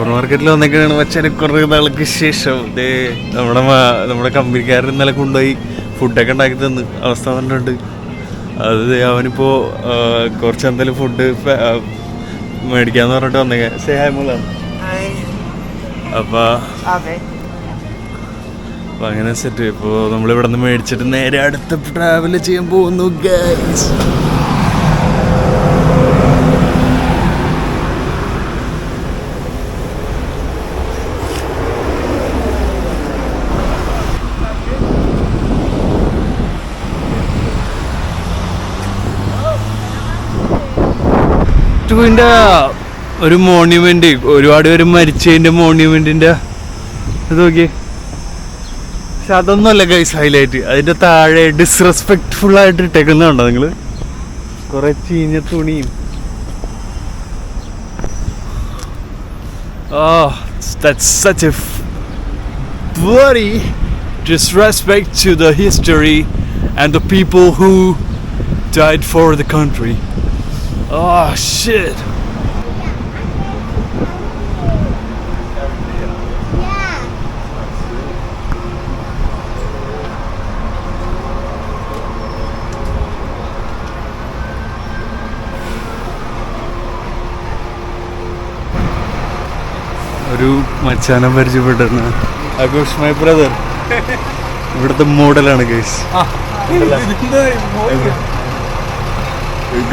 Super മാർക്കറ്റിൽ വന്നേക്കാണ് പക്ഷേ കുറേ നാൾക്ക് ശേഷം ഇതേ നമ്മുടെ നമ്മുടെ കമ്പനിക്കാരൻ ഇന്നലെ കൊണ്ടുപോയി ഫുഡൊക്കെ ഉണ്ടാക്കി തന്ന്. അവസ്ഥ പറഞ്ഞിട്ടുണ്ട്. അത് അവനിപ്പോൾ അവനിപ്പോ കുറച്ച് എന്തെങ്കിലും ഫുഡ് മേടിക്കാന്ന് പറഞ്ഞിട്ട് വന്നേ സേ ഹായ് അപ്പം. അങ്ങനെ സെറ്റ് ഇപ്പോൾ നമ്മൾ ഇവിടെ നിന്ന് മേടിച്ചിട്ട് നേരെ അടുത്ത ട്രാവൽ ചെയ്യാൻ പോകുന്നു ഗൈസ് ടുവിന്റെ ഒരു മോണ്യുമെന്റ് ഒരുപാട് പേര് മരിച്ചതിന്റെ മോണ്യുമെന്റിന്റെ ഇത് നോക്കിയേ. പക്ഷെ അതൊന്നുമല്ല ഗൈസ് ഹൈലൈറ്റ് അതിന്റെ താഴെ ഡിസ്റെസ്പെക്ട്ഫുൾ ആയിട്ട് ഇട്ടേക്കുന്നുണ്ടോ നിങ്ങൾ കുറേ ചീഞ്ഞ തുണിയും. ഓ such a f- bloody disrespect to the history and the people who died for the country. Oh shit. ഒരു മച്ചാനം പരിചയപ്പെട്ടിരുന്നു. ആഘോഷ് മൈ ബ്രദർ ഇവിടുത്തെ മോഡലാണ് guys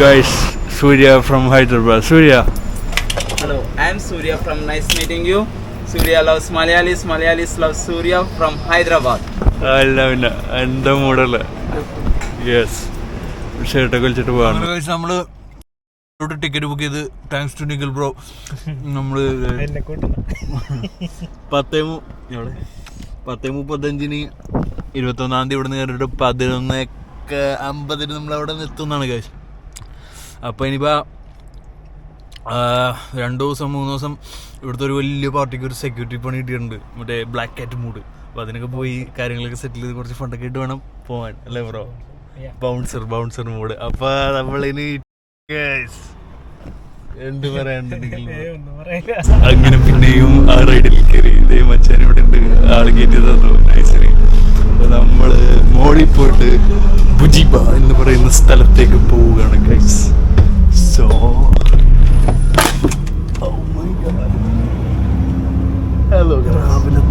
guys Surya from Hyderabad Surya Hello, I am Surya from Nice Meeting You. Surya loves Malayalis, Malayalis love Surya from Hyderabad. അല്ല പിന്നെ എന്റെ model yes ഷർട്ടൊക്കെ വലിച്ചിട്ട് പോകാണ് നമ്മൾ ടിക്കറ്റ് ബുക്ക് ചെയ്ത് താങ്ക്സ് ടു നിഖിൽ ബ്രോ നമ്മൾ പത്തേ? പത്തേ മുപ്പത്തഞ്ചിന് ഇരുപത്തൊന്നാം തീയതി ഇവിടെ നിന്ന് കയറിയിട്ട് പതിനൊന്നൊക്കെ അമ്പതിന് നമ്മൾ അവിടെ നിന്ന് എത്തുന്നതാണ് കാശ് അപ്പോൾ ഇനിയിപ്പോൾ രണ്ട് ദിവസം മൂന്ന് ദിവസം ഇവിടുത്തെ ഒരു വലിയ പാർട്ടിക്ക് ഒരു സെക്യൂരിറ്റി പണി കിട്ടിയിട്ടുണ്ട്. മറ്റേ ബ്ലാക്ക് കാറ്റ് മൂഡ് അപ്പോൾ അതിനൊക്കെ പോയി കാര്യങ്ങളൊക്കെ സെറ്റിൽ ചെയ്ത് കുറച്ച് ഫണ്ടൊക്കെ ഇട്ട് വേണം പോകാൻ അല്ലേ ബ്രോ ബൗൺസർ ബൗൺസർ മൂഡ് അപ്പോൾ നമ്മളിനി എന്ത്? അങ്ങനെ പിന്നെയും ആ റൈഡിൽ കയറി ഇതേ മച്ചാൻ ഇവിടെ ഉണ്ട് ആൾ കയറ്റി തന്നു നൈസറി അപ്പൊ നമ്മൾ മോളിൽ പോയിട്ട് ബുജിബ എന്ന് പറയുന്ന സ്ഥലത്തേക്ക് പോവുകയാണ് ഗൈസ് സോ ഹലോ രാവിലത്തെ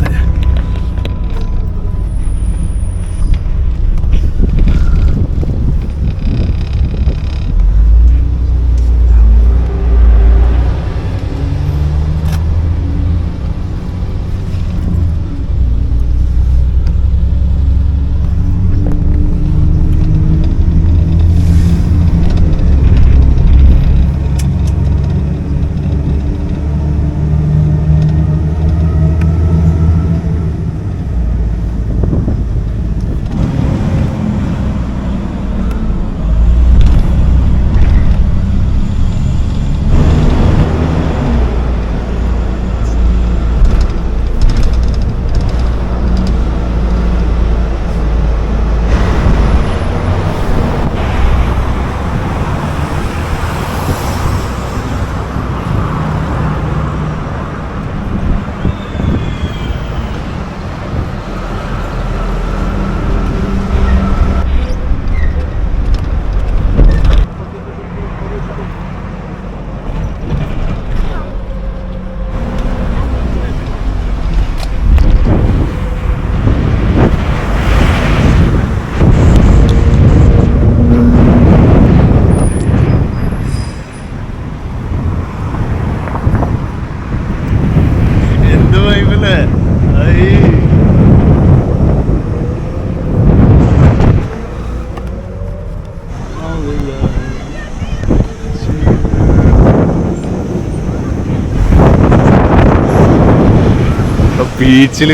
ബീച്ചിൽ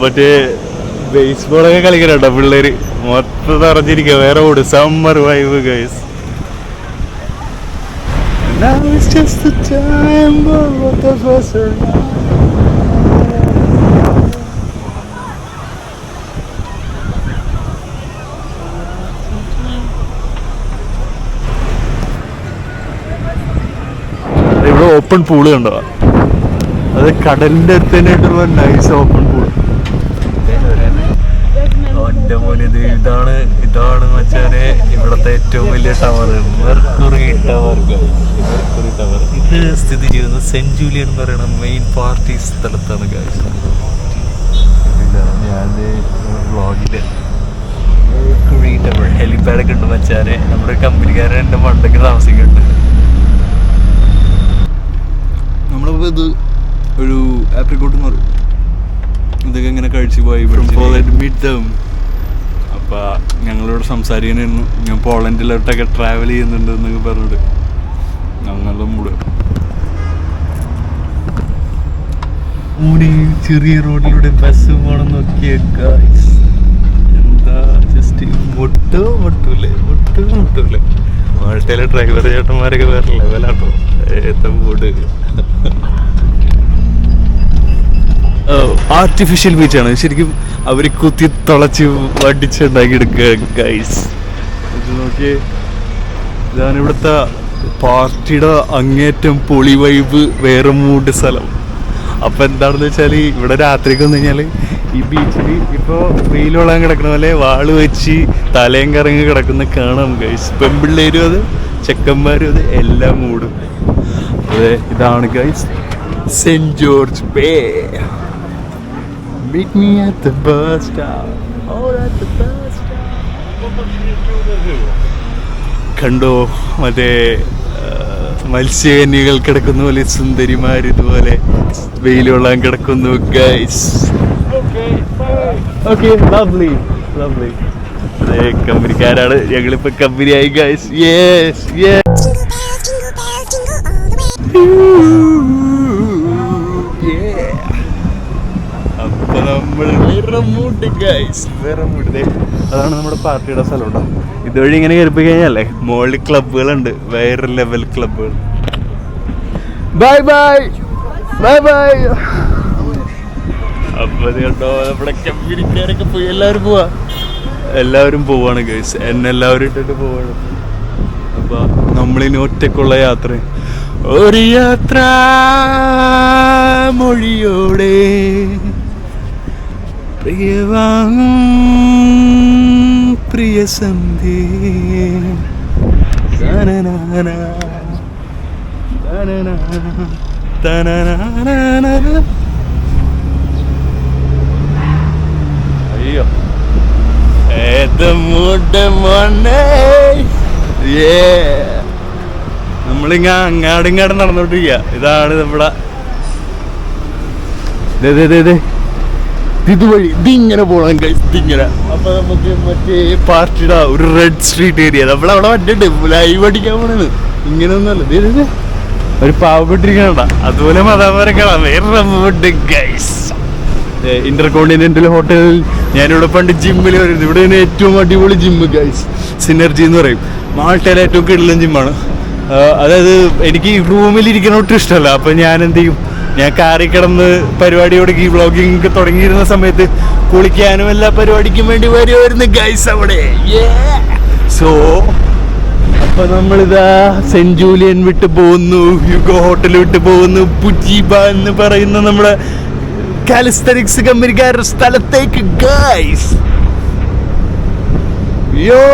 മറ്റേ ബേസ്ബോളൊക്കെ കളിക്കണോ പിള്ളേര്? മൊത്തം നിറഞ്ഞിരിക്കുക വേറെ ഓട്. സമ്മർ വൈബ് ഗൈസ് ഇവിടെ ഓപ്പൺ പൂൾ കണ്ടോ? അത് കടലിന്റെ അടുത്ത് തന്നെ ഇട്ടുള്ള നൈസ് ഓപ്പൺ പൂൾ ഇതാണ് ഇതാണ് വെച്ചാൽ ഇവിടത്തെ ഏറ്റവും വലിയ tower Mercury tower Mercury tower. ഇത് സ്ഥിതി ചെയ്യുന്നത് സെന്റ് ജൂലിയൻ എന്ന് പറയുന്ന മെയിൻ പാർട്ടി സ്ഥലത്താണ് ഗൈസ് ഞാൻ വ്ളോഗിൽ മെർക്കുറി ടവർ. ഹെലിപാഡ് ഒക്കെ ഉണ്ട് വെച്ചാൽ നമ്മുടെ കമ്പനിക്കാരൻ എന്റെ പണ്ടൊക്കെ താമസിക്കുന്നുണ്ട്. നമ്മളിപ്പോ ഇത് ഒരു ആപ്രിക്കോട്ട് എന്ന് പറയും. ഇതൊക്കെ ഇങ്ങനെ കഴിച്ചു പോയി അപ്പൊ ഞങ്ങളോട് സംസാരിക്കാനായിരുന്നു ഞാൻ പോളണ്ടിലോട്ടൊക്കെ ട്രാവൽ ചെയ്യുന്നുണ്ട് എന്നൊക്കെ പറഞ്ഞിട്ട്. ഞങ്ങളുടെ മൂട് ചെറിയ റോഡിലൂടെ ബസ് പോണം നോക്കിയ എന്താ ജസ്റ്റ് മുട്ടോ മുട്ടൂലേ മുട്ടോ മുട്ടൂലേ. മാൾട്ടയിലെ ഡ്രൈവർ ചേട്ടന്മാരൊക്കെ വേറെ ലെവലാട്ടോ ഏത്ത മൂട് ആർട്ടിഫിഷ്യൽ ബീച്ചാണ് ശരിക്കും അവർ കുത്തി തുളച്ച് വടിച്ച് ഉണ്ടാക്കിയെടുക്കുക നോക്കിയേ. ഇവിടുത്തെ പാർട്ടിയുടെ അങ്ങേറ്റം പൊളി വൈബ് വേറെ മൂഡ് സ്ഥലം. അപ്പൊ എന്താണെന്ന് വെച്ചാൽ ഇവിടെ രാത്രിക്ക് വന്നു കഴിഞ്ഞാൽ ഈ ബീച്ചിൽ ഇപ്പോ വെയിൽ വെള്ളം കിടക്കുന്ന പോലെ വാൾ വെച്ച് തലയും കറങ്ങി കിടക്കുന്ന കാണാം ഗൈസ് പെമ്പിള്ളേരും അത് ചെക്കന്മാരും അത് എല്ലാം മൂടും. അതെ ഇതാണ് guys saint George Bay Meet me at the bus stop. Oh, at the bus stop. കണ്ടോ? മറ്റേ മത്സ്യകന്യകൾ കിടക്കുന്ന പോലെ സുന്ദരിമാർ ഇതുപോലെ വെയിൽ കൊള്ളാൻ കിടക്കുന്നു ഗൈസ് ഓക്കെ ലവ്ലി ലവ്ലി കമ്പനിക്കാരാണ്. ഞങ്ങളിപ്പോ കമ്പനിയായി ഗൈസ് യെസ് യെസ് വേറെ അതാണ് നമ്മുടെ പാർട്ടിയുടെ സ്ഥലം കേട്ടോ ഇതുവഴി ഇങ്ങനെ കയറിപ്പോ കഴിഞ്ഞാലേ മോളിൽ ക്ലബുകളുണ്ട് വേറെ ലെവൽ ക്ലബുകൾ ബൈ ബൈ ബൈ ബൈ അപ്പൊ കേട്ടോ നമ്മുടെ കമ്പനിക്കാരൊക്കെ പോയി. എല്ലാവരും പോവാ? എല്ലാവരും പോവാണ് ഗൈസ് എന്നെ എല്ലാവരും ഇട്ടിട്ട് പോവാണ്. അപ്പൊ നമ്മളിനി ഒറ്റക്കുള്ള യാത്ര. ഒരു യാത്ര മൊഴിയോടെ. പ്രിയ. നമ്മളിങ്ങ അങ്ങാടിങ്ങാടും നടന്നോണ്ടിരിക്കുക ഇതാണ് നമ്മുടെ ദേ. ഇതുവഴി ഇതിങ്ങനെ പോകണം ഗൈസ് ഇതിങ്ങനെ. അപ്പൊ നമുക്ക് മറ്റേ പാർട്ടിയുടെ ഒരു റെഡ് സ്ട്രീറ്റ് ഏരിയ നമ്മൾ നമ്മളവിടെ മറ്റേ ലൈവ് അടിക്കാൻ പോണത് ഇങ്ങനെ ഒന്നുമല്ല. ഒരു പാവപ്പെട്ടിരിക്കണ അതുപോലെ മതാപരക്കണം വേറെ ഫുഡ് ഗൈസ് ഇന്റർ കോണ്ടിനെന്റൽ ഹോട്ടലിൽ ഞാനിവിടെ പണ്ട് ജിമ്മിൽ വരുന്നത്. ഇവിടെ തന്നെ ഏറ്റവും അടിപൊളി ജിമ്മ് ഗൈസ് സിനർജി എന്ന് പറയും. മാൾട്ടയിലെ ഏറ്റവും കിടലൻ ജിമ്മാണ് അതായത് എനിക്ക് റൂമിൽ ഇരിക്കുന്ന ഒട്ടും ഇഷ്ടമല്ല. അപ്പൊ ഞാൻ എന്ത് ചെയ്യും? ഞാൻ കാറി കിടന്ന് പരിപാടി തുടങ്ങി ഒക്കെ തുടങ്ങിയിരുന്ന സമയത്ത് കുളിക്കാനും എല്ലാ പരിപാടിക്കും വേണ്ടി വരുമായിരുന്നു ഗൈസ് അവിടെ. സോ അപ്പൊ നമ്മളിതാ സെന്റ് ജൂലിയൻ വിട്ട് പോകുന്നു യുഗോ ഹോട്ടൽ വിട്ട് പോകുന്നു പുജീബ എന്ന് പറയുന്ന നമ്മുടെ കാലിസ്തനിക്സ് കമ്പനിക്കാരുടെ സ്ഥലത്തേക്ക് ഗൈസ് യോ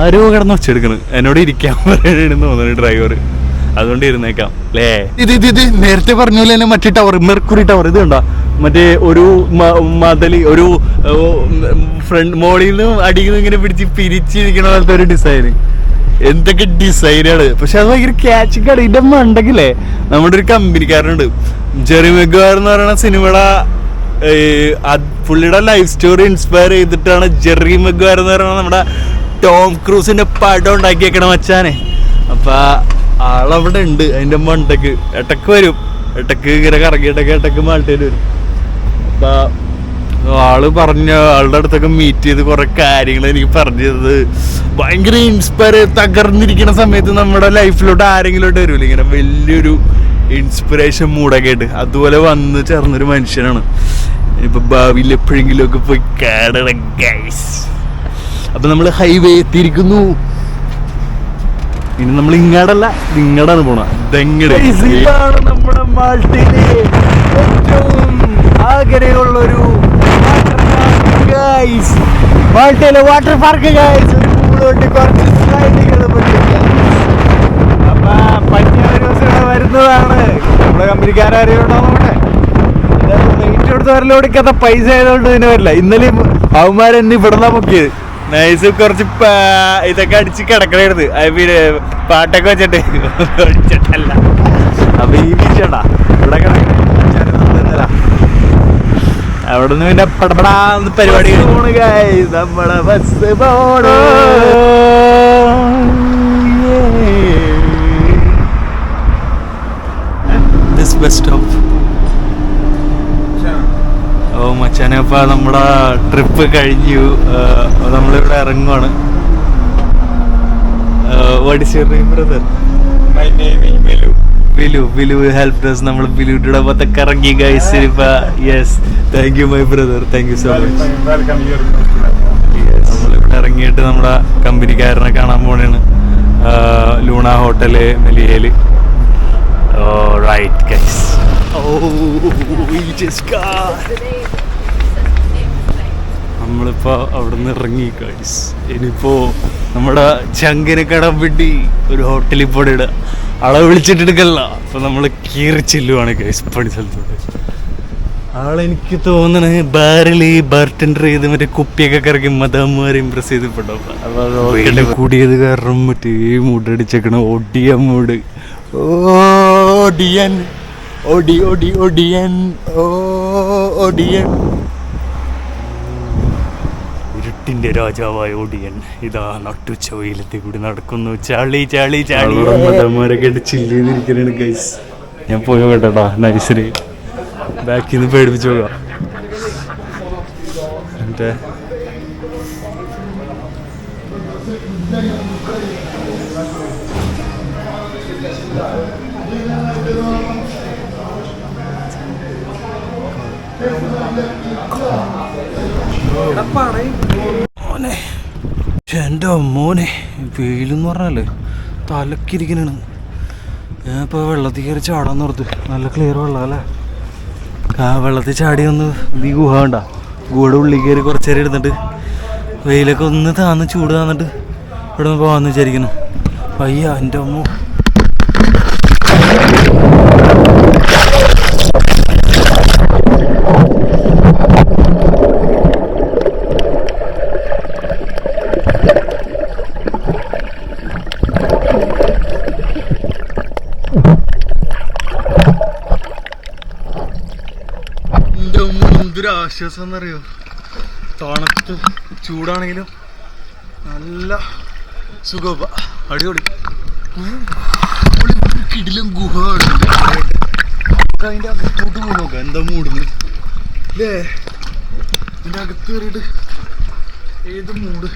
ആരോ കിടന്ന് വെച്ചെടുക്കണ്. എന്നോട് ഇരിക്കാൻ പറയണെന്ന് തോന്നുന്നു ഡ്രൈവർ അതുകൊണ്ട് ഇരുന്നേക്കാം. അല്ലേ ഇത് ഇത് ഇത് നേരത്തെ പറഞ്ഞ പോലെ തന്നെ മറ്റേ ടവർ മെർക്കുറി ടവർ ഇത് കണ്ട? മറ്റേ ഒരു മതലി ഒരു ഫ്രണ്ട് മോളിൽ നിന്ന് അടിയിൽ ഇങ്ങനെ പിടിച്ച് പിരിച്ചിരിക്കണ പോലത്തെ ഒരു ഡിസൈൻ എന്തൊക്കെ ഡിസൈനാണ് പക്ഷെ അത് ഭയങ്കര ക്യാച്ചിങ് ആണ്. ഇതിന്റെ മണ്ടക്കില്ലേ? നമ്മുടെ ഒരു കമ്പനിക്കാരനുണ്ട്. ജെറി മെഗാർ എന്ന് പറയുന്ന സിനിമയുടെ പുള്ളിയുടെ ലൈഫ് സ്റ്റോറി ഇൻസ്പയർ ചെയ്തിട്ടാണ് ജെറി മെഗ്വാർ എന്ന് പറയുന്ന നമ്മുടെ ടോം ക്രൂസിന്റെ പടം ഉണ്ടാക്കിയേക്കണ മച്ചാനെ. അപ്പൊ ആളവിടെ ഉണ്ട്. അതിന്റെ മണ്ടക്ക് ഇടയ്ക്ക് വരും. ഇടയ്ക്ക് ഇങ്ങനെ കറങ്ങിയിട്ടൊക്കെ ഇടയ്ക്ക് മാൾട്ടയിൽ വരും. അപ്പൊ ആൾ പറഞ്ഞ ആളുടെ അടുത്തൊക്കെ മീറ്റ് ചെയ്ത് കുറെ കാര്യങ്ങൾ എനിക്ക് പറഞ്ഞു തന്നത് ഭയങ്കര ഇൻസ്പയർ തകർന്നിരിക്കുന്ന സമയത്ത് നമ്മുടെ ലൈഫിലോട്ട് ആരെങ്കിലോട്ട് വരുമല്ലോ ഇങ്ങനെ വലിയൊരു ഇൻസ്പിറേഷൻ മൂടൊക്കെ ആയിട്ട് അതുപോലെ വന്ന് ചേർന്നൊരു മനുഷ്യനാണ്. ഇപ്പൊ ഭാവിയിൽ എപ്പോഴെങ്കിലും ഒക്കെ പോയി കേടണം ഗൈസ് അപ്പൊ നമ്മൾ ഹൈവേ എത്തിയിരിക്കുന്നു. ഇനി നമ്മൾ ഇങ്ങടല്ല ഇങ്ങടാണ് പോണ ഇതെങ്ങട്? ഇതാണ് നമ്മുടെ ഏറ്റവും ആഗ്രഹമുള്ളൊരു മാൾട്ടയിലെ വാട്ടർ പാർക്ക് ഗൈസ് ഒരു കുറച്ച് സ്ലൈഡുകൾ അപ്പൊ പറ്റിയ ഒരു ദിവസം ഇവിടെ വരുന്നതാണ്. നമ്മുടെ കമ്പനിക്കാരും അവിടെ. റേറ്റ് കൊടുത്ത് വരലോടിക്കാത്ത പൈസ ആയതുകൊണ്ട് ഇതിന് വരില്ല. ഇന്നലെ അവന്മാരെന്നെ ഇവിടെ നോക്കിയത് നൈസ് കുറച്ച് ഇതൊക്കെ അടിച്ച് കിടക്കണായിരുന്നു. പിന്നെ പാട്ടൊക്കെ വെച്ചിട്ട്. അടിച്ചിട്ടല്ല. അപ്പൊ ഈ ബീച്ചേട്ടാ ഇവിടെ കിടക്കണ അവിടെ നിന്ന് പിന്നെ പടപടാന്ന് പരിപാടി. നമ്മളെ ബസ് പോണു. ദിസ് ബസ് സ്റ്റോപ്പ് മച്ചാനെ അപ്പ നമ്മുടെ ട്രിപ്പ് കഴിഞ്ഞു. നമ്മളിവിടെ ഇറങ്ങുവാണ്. What your name brother my name is Milu. ബിലു ബിലു ഹെൽപ് us. നമ്മൾ കറങ്ങി guys yes thank you my brother thank you so much welcome. നമ്മളിവിടെ ഇറങ്ങിയിട്ട് നമ്മുടെ കമ്പനിക്കാരനെ കാണാൻ പോണേണ്. ലൂണ ഹോട്ടൽ മെലിയയിൽ ഓ റൈറ്റ് ഗൈസ് ഓ അവിടെ നിന്ന് ഇറങ്ങി കഴിസ് ഇനിയിപ്പോ നമ്മുടെ ചങ്കിന് കടം വിട്ടി ഒരു ഹോട്ടലിൽ പോണിട ആളെ വിളിച്ചിട്ടെടുക്കല്ല. അപ്പൊ നമ്മൾ കീറി ചെല്ലുവാണ് ഗൈസ് പണി സ്ഥലത്തോട്ട്. ആളെനിക്ക് തോന്നണ ബാറിൽ ബാർട്ടൻഡർ ചെയ്ത് മറ്റേ കുപ്പിയൊക്കെ കറക്കി മദാമാരെ ഇമ്പ്രസ് ചെയ്തിട്ടുണ്ടാവും കൂടിയത് കാരണം മറ്റേ മൂടടിച്ചേക്കണ ഒടിയ മൂട് ഓടിയൻ ഒടി ഒടി ഒടിയൻ. ഓ ഒടിയൻ. ഇരുട്ടിന്റെ രാജാവായ ഒടിയൻ ഇതാ നട്ടുച്ച വെയിലത്തെ കൂടി നടക്കുന്നു. ചാളി ചാളി ചാളി. മദാമാരൊക്കെ ആയിട്ട് ചില്ല് ചെയ്തിരിക്കണാണ് ഗൈസ് ഞാൻ പോയി കേട്ടോടാ നൈസിന് ബാക്കിൽ നിന്ന് പേടിപ്പിച്ചു പോകാം. മോനെ എന്റെ അമ്മോനെ വെയിലെന്ന് പറഞ്ഞാൽ തലക്കിരിക്കണാണ്. ഞാൻ ഇപ്പോൾ വെള്ളത്തിൽ കയറി ചാടാൻ നിർത്ത്. നല്ല ക്ലിയർ വെള്ളം അല്ലേ? ആ വെള്ളത്തിൽ ചാടി ഒന്ന് ഈ ഗുഹ വേണ്ട ഗുഹയുടെ ഉള്ളിൽ കയറി കുറച്ച് നേരം ഇരുന്നിട്ട് വെയിലൊക്കെ ഒന്ന് താന്ന് ചൂട് താന്നിട്ട് ഇവിടെ നിന്ന് പോകാമെന്ന് വിചാരിക്കുന്നു. അയ്യ എന്റെ അമ്മ എന്റെ അമ്മ എന്തൊരു ആശ്വാസം എന്നറിയോ തണുത്ത് ചൂടാണെങ്കിലും നല്ല സുഖമ അടിപൊളി. കിടിലും ഗുഹ അതിന്റെ അകത്തോട്ട് പോയി നോക്കാം. എന്താ മൂടുന്നു അല്ലേ അതിന്റെ അകത്ത് കയറിയിട്ട് ഏത് മൂട്?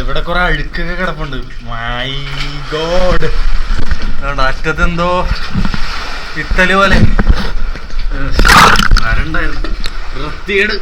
ഇവിടെ കുറെ അഴുക്കൊക്കെ കിടപ്പുണ്ട്. മൈ ഗോഡ് അറ്റത്തെന്തോ ഇത്തൽ പോലെ. partir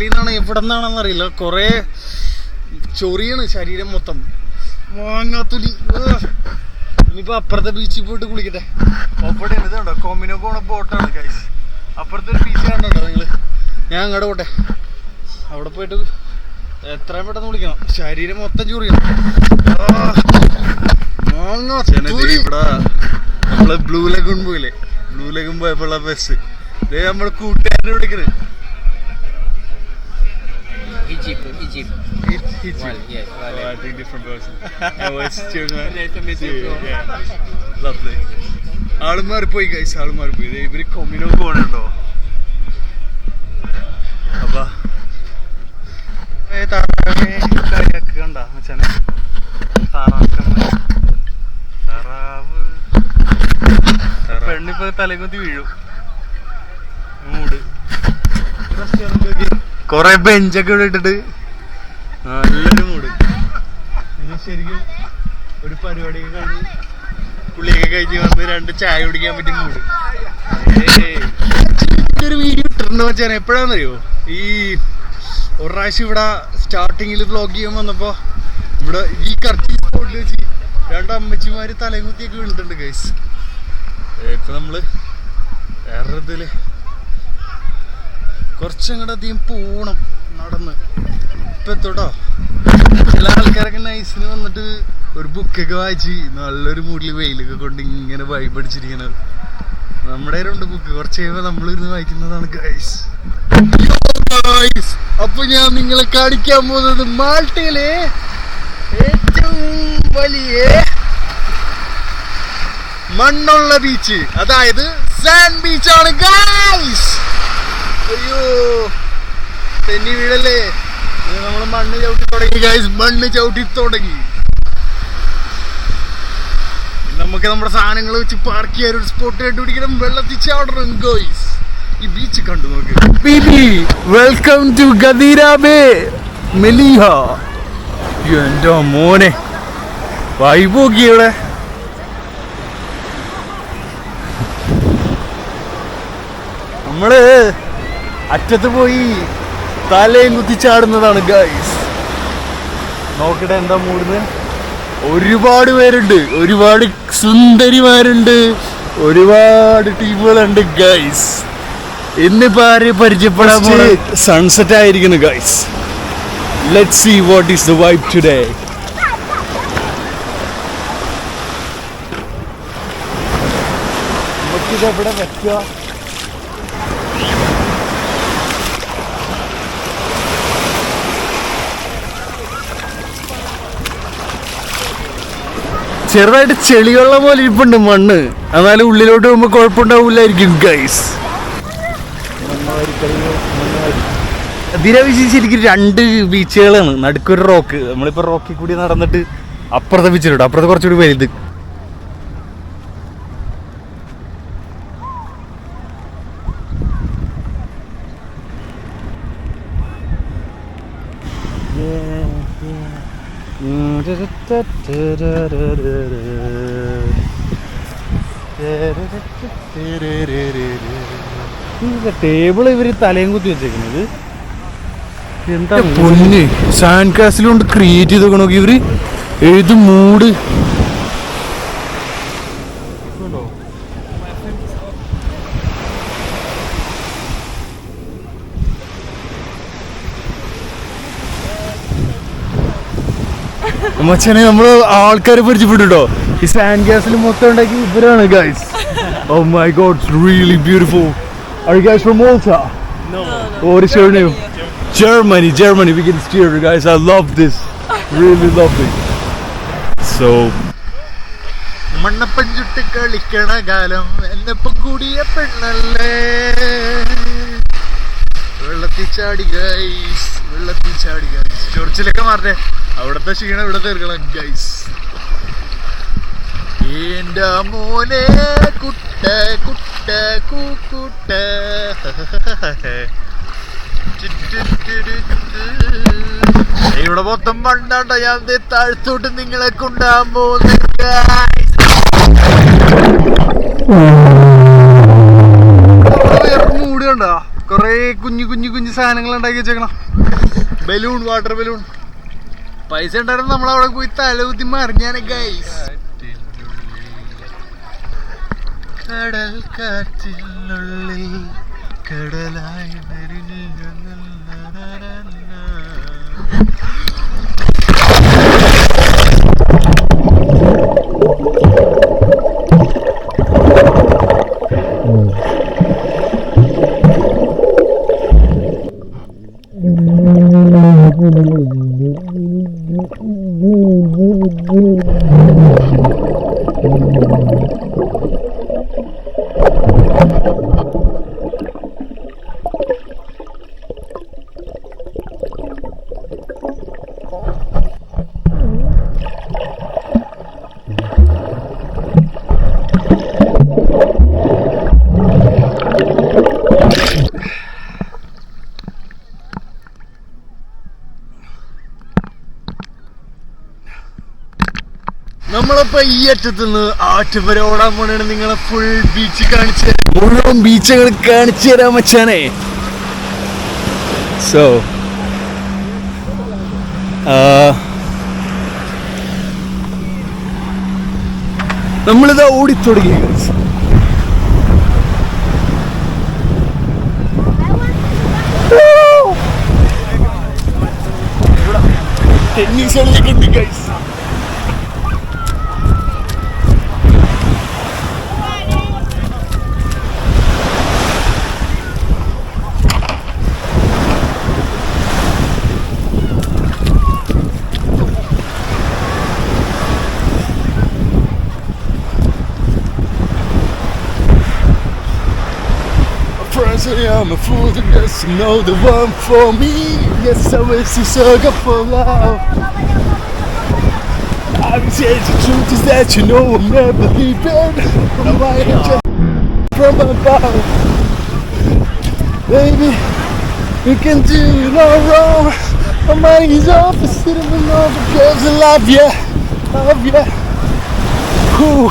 ഹോട്ടലിൽ നിന്നാണ് എവിടെ നിന്നാണെന്ന് അറിയില്ല. കുറേ ചൊറിയാണ് ശരീരം മൊത്തം. മാങ്ങാത്തുലി. ഇനിയിപ്പോ അപ്പുറത്തെ ബീച്ചിൽ പോയിട്ട് കുളിക്കട്ടെ. ഒപ്പടെ ഇതുണ്ടോ കോമിനോ പോണ ബോട്ടാണ് ഗൈസ് അപ്പുറത്തെ ഒരു ബീച്ച് കണ്ടോ നിങ്ങൾ? ഞാൻ അങ്ങോട്ട് പോട്ടെ. അവിടെ പോയിട്ട് എത്രയും പെട്ടെന്ന് വിളിക്കണം ശരീരം മൊത്തം ചൊറിയണം. ഇവിടെ. നമ്മൾ ബ്ലൂ ലഗൂൺ പോയില്ലേ? ബ്ലൂ ലഗൂൺ പോയപ്പോഴുള്ള ബസ് ഇതേ നമ്മൾ കൂട്ടുകാരനെ വിളിക്കുന്നത് Egypt, Egypt. Egypt. Well, yes, well, Oh, I think different person. Anyways, cheers, much. Nice to meet you, bro. Yeah. Lovely. ആൾ മാറിപ്പോയി ഗൈസ് ആൾ മാറിപ്പോയി ദേ ഇവർ കൊമ്മിനോ പോണുണ്ടോ അപ്പൊ ഏ താറാവേ കാര്യാക്ക് കണ്ട മച്ചാനെ താറാക്കമ്മ താറാവ് പെണ്ണിപ്പോ തലകുത്തി വീഴും മൂട് കൊറേ ബെഞ്ചൊക്കെ ഇവിടെ ഇട്ടിട്ട്. നല്ലൊരു മൂട് ഇത് ശരിക്കും ഒരു പരിപാടി കഴിഞ്ഞ് പുള്ളിയൊക്കെ കഴിഞ്ഞ് വന്ന് രണ്ട് ചായ കുടിക്കാൻ പറ്റിയ മൂട് ഒരു വീഡിയോ ഇട്ടിട്ടുണ്ട് വെച്ചാൽ എപ്പോഴാണെന്നറിയോ ഈ ഒരു പ്രാവശ്യം ഇവിടെ സ്റ്റാർട്ടിങ്ങിൽ വ്ലോഗ് ചെയ്യാൻ വന്നപ്പോ ഇവിടെ ഈ കറക്റ്റ് സ്പോട്ടിൽ വെച്ച് രണ്ട് അമ്മച്ചിമാര് തലയും കുത്തിയൊക്കെ വീണിട്ടുണ്ട് ഗൈസ് ഇപ്പൊ നമ്മൾ വേറെ ഇതിൽ കുറച്ചങ്ങോട്ട് അധികം പോണം നടന്ന്. ഇപ്പൊ എത്തോട്ടോ. ചില ആൾക്കാരൊക്കെ നൈസിന് വന്നിട്ട് ഒരു ബുക്കൊക്കെ വായിച്ച് നല്ലൊരു മൂഡിൽ വെയിലൊക്കെ കൊണ്ട് ഇങ്ങനെ വൈബ് അടിച്ചിരിക്കണത് നമ്മുടെ കയ്യിലുണ്ട് ബുക്ക് കുറച്ച് കഴിയുമ്പോൾ നമ്മളിരുന്ന് വായിക്കുന്നതാണ് ഗൈസ് അപ്പൊ ഞാൻ നിങ്ങളെ കാണിക്കാൻ പോകുന്നത് മാൾട്ടയിലെ ഏറ്റവും വലിയ മണ്ണുള്ള ബീച്ച് അതായത് സാൻഡ് ബീച്ചാണ് ഗൈസ് അയ്യോ തെന്നി വീടല്ലേ നമ്മൾ മണ്ണ് ചവിട്ടി തുടങ്ങി ഗൈസ് മണ്ണ് ചവിട്ടി തുടങ്ങി. നമുക്ക് നമ്മുടെ സാധനങ്ങൾ വെച്ച് പാർക്ക് ചെയ്യാൻ ഒരു സ്പോട്ട് കണ്ടുപിടിക്കണം. വെള്ളത്തിൽ ചാടണം ഗോയ്സ് ഈ ബീച്ച് കണ്ടു നോക്ക്. ബീബി welcome to Ghadira Bay Mellieha എന്റെ മോനെ. വൈബോക്കി ഇവിടെ. നമ്മൾ അറ്റത്ത് പോയി തലയും കുത്തി ചാടുന്നതാണ് ഗൈസ് നോക്കട്ടെ എന്താ മൂടുന്നത് ഒരുപാട് പേരുണ്ട്. ഒരുപാട് സുന്ദരിമാരുണ്ട്. ഒരുപാട് ടീമുകളുണ്ട് ഗൈസ് ഇന്നിപ്പോ ആരെ പരിചയപ്പെടാൻ സൺസെറ്റ് ആയിരിക്കുന്നു guys let see what is the vibe today ഇവിടെ വെക്കുക? ചെറുതായിട്ട് ചെളിയുള്ള പോലെ ഇരിപ്പുണ്ട് മണ്ണ്. എന്നാലും ഉള്ളിലോട്ട് പോകുമ്പോൾ കുഴപ്പമുണ്ടാവില്ലായിരിക്കും ഗൈസ് ദിരവിശി ശരിക്കും രണ്ട് ബീച്ചുകളാണ് നടുക്കൊരു റോക്ക് നമ്മളിപ്പോ റോക്കിൽ കൂടി നടന്നിട്ട് അപ്പുറത്തെ ബീച്ചിലോട്ട് അപ്പുറത്തെ കുറച്ചുകൂടി വലുത്. ടേബിൾ ഇവർ തലയും കുത്തി വെച്ചേക്കുന്നത്. എന്താ പൊന്ന് സാൻഡ് കാസിലുണ്ട് ക്രിയേറ്റ് ചെയ്ത് നോക്കി ഇവർ? എഴുതും മൂട്. മച്ചാനെ നമ്മൾ ആൾക്കാരെ പരിചയപ്പെട്ടുട്ടോ ഈ സാൻഡ് ഗ്യാസിൽ മൊത്തം ഉണ്ടാക്കി ഇവരാണ് guys oh my god really beautiful Are you guys from Malta? No. What is your name? Germany, Germany. We can steer, guys. I love this. Really love it. So, മണ്ണപ്പൻ ചുട്ട് കളിക്കണ കാലം എന്നപ്പം കൂടിയ പെണ്ണല്ലേ വെള്ളത്തിൽ ചാടി ഗൈസ് വെള്ളത്തിൽ ചാടി ഗൈസ് ചൊറിച്ചിലൊക്കെ മാറട്ടെ അവിടത്തെ ക്ഷീണം ഇവിടെ തീർക്കണം ഗൈസ് എന്റെ മോനെ കുട്ട കുട്ട കൂക്കുട്ട. ഇവിടെ മൊത്തം മണ്ണാണ്ട. ഞാൻ താഴ്ത്തോട്ട് നിങ്ങളെ കൊണ്ടാൻ പോകുന്നു guys. മൂട് കണ്ടോ? കൊറേ കുഞ്ഞു കുഞ്ഞു കുഞ്ഞു സാധനങ്ങൾ ഉണ്ടാക്കി വെച്ചേക്കണം. ബലൂൺ വാട്ടർ ബലൂൺ പൈസ ഉണ്ടായിരുന്നു നമ്മൾ അവിടെ പോയി തലകുത്തി മറിഞ്ഞാനെ ഗൈസ് കടൽ കാറ്റിനുള്ളിൽ കടലായി മെരിഞ്ഞു നമ്മളപ്പോ ഈ അറ്റത്ത് നിന്ന് ആറ്റ് വരെ ഓടാൻ പോണാണ് നിങ്ങളെ ഫുൾ ബീച്ച് കാണിച്ച് മുഴുവൻ ബീച്ചുകൾ കാണിച്ചു തരാൻ മച്ചാനെ സോ നമ്മളിതാ ഓടി തുടങ്ങി ടെന്നീസ് കളിയൊക്കെ ഉണ്ട് guys I'm a fool to just know the one for me. Yes, I wish you sugar for love. I will say the truth is that you know I'm never leaving. From my angel, from above. Baby, you can do no wrong. My money is off, I'm sitting alone because I love you. Love you. Whew.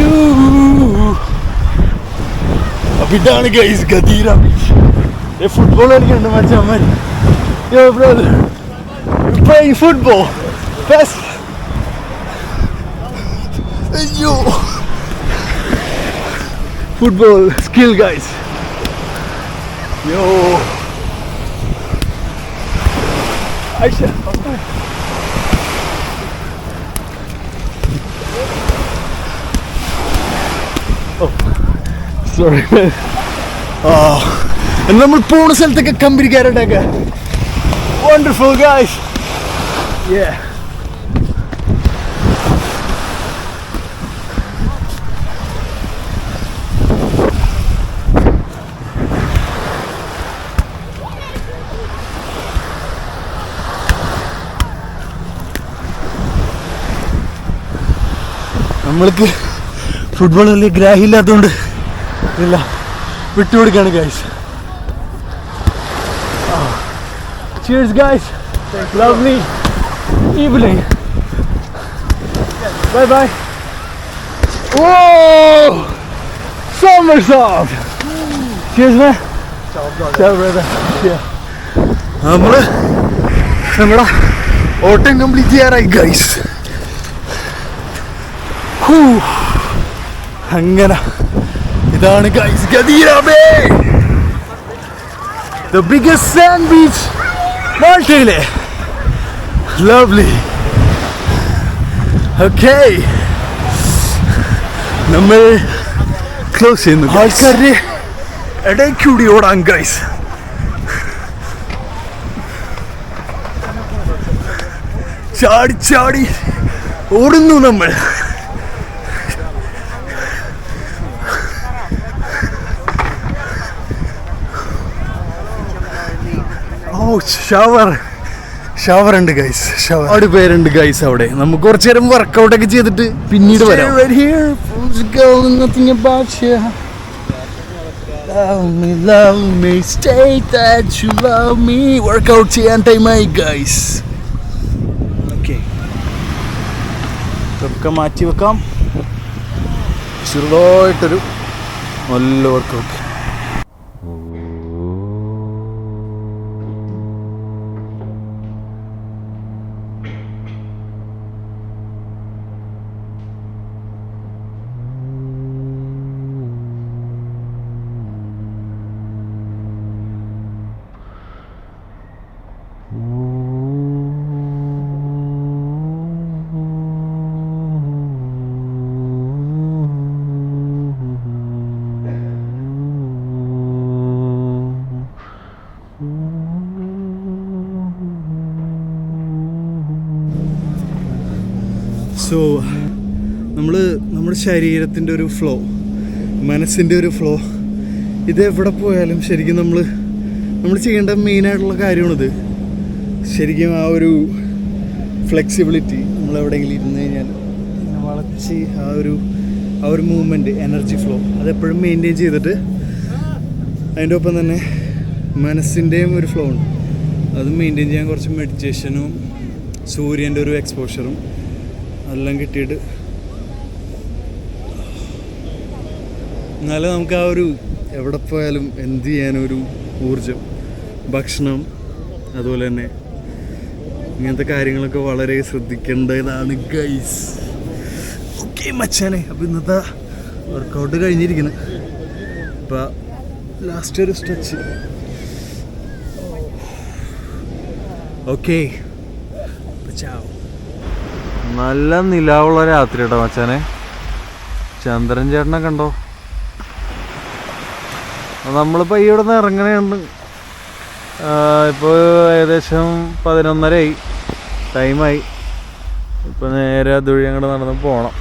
You. അപ്പൊ ഇതാണ് guys ഗദീര beach football കളിക്കുന്നുണ്ട് മച്ചമ്മൻ yo brother playing football best അയ്യോ football skill guys yo Aisha Sorry ആ നമ്മൾ പോണ സ്ഥലത്തൊക്കെ കമ്പനിക്കാരുണ്ടൊക്കെ wonderful guys Yeah. നമ്മൾക്ക് ഫുട്ബോൾ വലിയ ഗ്രാഹില്ലാത്തതുകൊണ്ട് ഇല്ല. വിട്ടുകൊടുക്കാണ് guys cheers guys lovely evening bye bye oh so much സോഫ് cheers നമ്മൾ നമ്മളെ ഓട്ടം കംപ്ലീറ്റ് ചെയ്യാറായി ഗൈസ് ഹൂ. അങ്ങനെ. ഇതാണ് guys Ghadira Bay the biggest sand beach മാൾട്ടയിലെ. Lovely okay നമ്മൾ ക്ലോസ് ചെയ്യുന്നു ആൾക്കാരുടെ ഇടയ്ക്കൂടി ഓടാൻ ഗൈസ് ചാടി ചാടി ഓടുന്നു നമ്മൾ ഓ ഷവർ ഷവർ ഉണ്ട് ഗൈസ് ഷവർ അവിടെ പേരുണ്ട് ഗൈസ് അവിടെ. നമുക്ക് കുറച്ചു നേരം വർക്കൗട്ട് ഒക്കെ ചെയ്തിട്ട് പിന്നീട് വരാം. ചെയ്യാൻ ടൈമായി ഗൈസ് ഓക്കെ ഇതൊക്കെ മാറ്റി വെക്കാം. ചെറുതായിട്ടൊരു നല്ല വർക്കൗട്ട് സോ നമ്മൾ നമ്മുടെ ശരീരത്തിന്റെ ഒരു ഫ്ലോ മനസ്സിന്റെ ഒരു ഫ്ലോ ഇത് എവിടെ പോയാലും ശരിക്കും നമ്മൾ നമ്മൾ ചെയ്യേണ്ട മെയിനായിട്ടുള്ള കാര്യമാണിത്. ശരിക്കും ആ ഒരു ഫ്ലെക്സിബിലിറ്റി നമ്മൾ എവിടെയെങ്കിലും ഇരുന്ന് കഴിഞ്ഞാൽ വളച്ച് ആ ഒരു ആ ഒരു മൂവ്മെന്റ് എനർജി ഫ്ലോ അതെപ്പോഴും മെയിന്റെയിൻ ചെയ്തിട്ട് അതിന്റെ ഒപ്പം തന്നെ മനസ്സിന്റെയും ഒരു ഫ്ലോ ഉണ്ട്. അത് മെയിന്റെയിൻ ചെയ്യാൻ കുറച്ച് മെഡിറ്റേഷനും സൂര്യന്റെ ഒരു എക്സ്പോഷറും എല്ലാം കിട്ടിയിട്ട്. എന്നാലും നമുക്ക് ആ ഒരു എവിടെ പോയാലും എന്ത് ചെയ്യാനൊരു ഊർജം ഭക്ഷണം അതുപോലെ തന്നെ ഇങ്ങനത്തെ കാര്യങ്ങളൊക്കെ വളരെ ശ്രദ്ധിക്കേണ്ടതാണ് ഗൈസ് ഓക്കെ മച്ചാനെ. അപ്പം ഇന്നത്തെ വർക്കൗട്ട് കഴിഞ്ഞിരിക്കുന്നു. അപ്പോൾ ലാസ്റ്റ് ഒരു സ്ട്രെച്ച് ഓക്കെ ചാവ്. നല്ല നിലാവുള്ള രാത്രി കേട്ടോ മച്ചാനെ. ചന്ദ്രൻ ചേട്ടനെ കണ്ടോ? നമ്മളിപ്പോൾ ഈ ഇവിടെ നിന്ന് ഇറങ്ങണുണ്ട് ഇപ്പോൾ ഏകദേശം പതിനൊന്നരയായി. ടൈമായി. ഇപ്പോൾ നേരെ അതുവഴി അങ്ങോട്ട് നടന്ന് പോകണം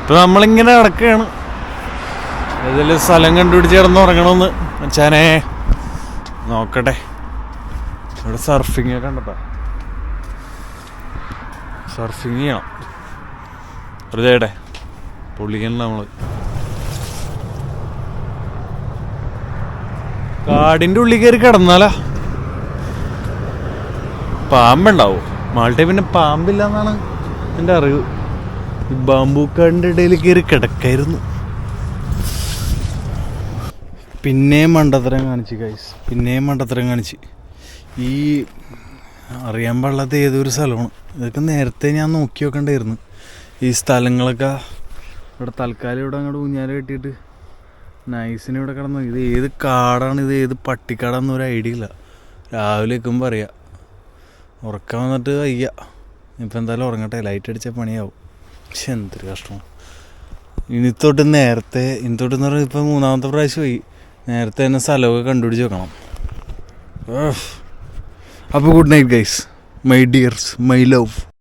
ഇപ്പം നമ്മളിങ്ങനെ നടക്കുകയാണ് ഏതെങ്കിലും സ്ഥലം കണ്ടുപിടിച്ച് കിടന്ന് ഉറങ്ങണമെന്ന് മച്ചാനേ. നോക്കട്ടെ. ഇവിടെ സർഫിങ് ഒക്കെ ഉണ്ടോ സർഫിങ് ചെയ്യണം. വെറുതെ പൊള്ളിക്കണം നമ്മൾ കാടിന്റെ ഉള്ളിൽ കയറി കിടന്നാലാ. പാമ്പുണ്ടാവോ? മാൾട്ടെ പിന്നെ പാമ്പില്ല എന്നാണ് എന്റെ അറിവ്. ഈ ബാമ്പൂക്കാടിന്റെ ഇടയിൽ കയറി കിടക്കായിരുന്നു. പിന്നെയും മണ്ടത്തരം കാണിച്ച് ഗൈസ് പിന്നെയും മണ്ടത്തരം കാണിച്ച്. ഈ അറിയാൻ പാടില്ലാത്ത ഏതൊരു സ്ഥലമാണ്. ഇതൊക്കെ നേരത്തെ ഞാൻ നോക്കി വെക്കണ്ടായിരുന്നു. ഈ സ്ഥലങ്ങളൊക്കെ ഇവിടെ തൽക്കാലം ഇവിടെ അങ്ങോട്ട് ഊഞ്ഞാൽ കെട്ടിയിട്ട് നൈസിന് ഇവിടെ കിടന്നു. ഇത് ഏത് കാടാണ് ഇത് ഏത് പട്ടിക്കാടാന്ന് ഒരു ഐഡിയ ഇല്ല. രാവിലെ എക്കുമ്പോൾ അറിയാം ഉറക്കം വന്നിട്ട് വയ്യ. ഇപ്പം എന്തായാലും ഉറങ്ങട്ടെ. ലൈറ്റ് അടിച്ചാൽ പണിയാവും. പക്ഷെ എന്തൊരു കഷ്ടമാണ്. ഇനി തൊട്ട് നേരത്തെ ഇനി തൊട്ട് എന്ന് പറഞ്ഞാൽ ഇപ്പം മൂന്നാമത്തെ പ്രാവശ്യമായി നേരത്തെ തന്നെ സ്ഥലമൊക്കെ കണ്ടുപിടിച്ച് വെക്കണം. അപ്പോൾ good night guys my dears my love